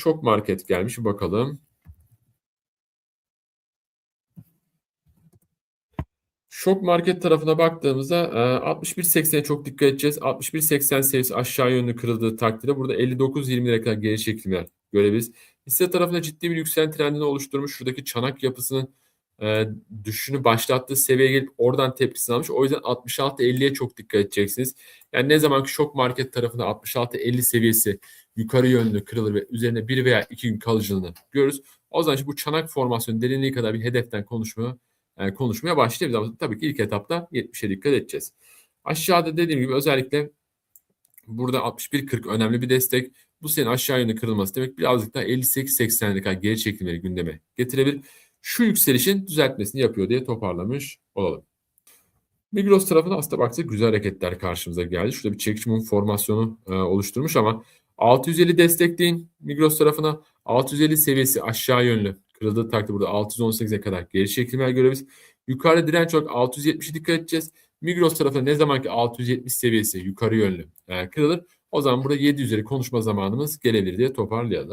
Şok market gelmiş bakalım. Şok market tarafına baktığımızda e, 61.80'e çok dikkat edeceğiz. 61.80 seviyesi aşağı yönlü kırıldığı takdirde burada 59.20 lira kadar geri çekilmeler görebiliriz. Hisse tarafında ciddi bir yükselen trendini oluşturmuş. Şuradaki çanak yapısının e, düşüşünü başlattığı seviyeye gelip oradan tepkisini almış. O yüzden 66.50'ye çok dikkat edeceksiniz. Yani ne zaman ki şok market tarafında 66.50 seviyesi yukarı yönlü kırılır ve üzerine bir veya iki gün kalıcılığını görürüz. O zaman işte bu çanak formasyonu derinliği kadar bir hedeften konuşmaya yani konuşmaya başlayabiliriz ama tabii ki ilk etapta 70'e dikkat edeceğiz. Aşağıda dediğim gibi özellikle burada 61.40 önemli bir destek. Bu senin aşağı yönlü kırılması demek birazcık daha 58-80'e kadar geri çekilmeleri gündeme getirebilir. Şu yükselişin düzeltmesini yapıyor diye toparlamış olalım. Migros tarafında aslında baktık güzel hareketler karşımıza geldi. Şurada bir çekiş mum formasyonu e, oluşturmuş ama 650 destekleyin Migros tarafına. 650 seviyesi aşağı yönlü kırıldığı takdirde burada 618'e kadar geri çekilmeler görebiliriz. Yukarıda direnç olarak 670'e dikkat edeceğiz. Migros tarafına ne zaman ki 670 seviyesi yukarı yönlü e, kırılır o zaman burada 7 üzeri konuşma zamanımız gelebilir diye toparlayalım.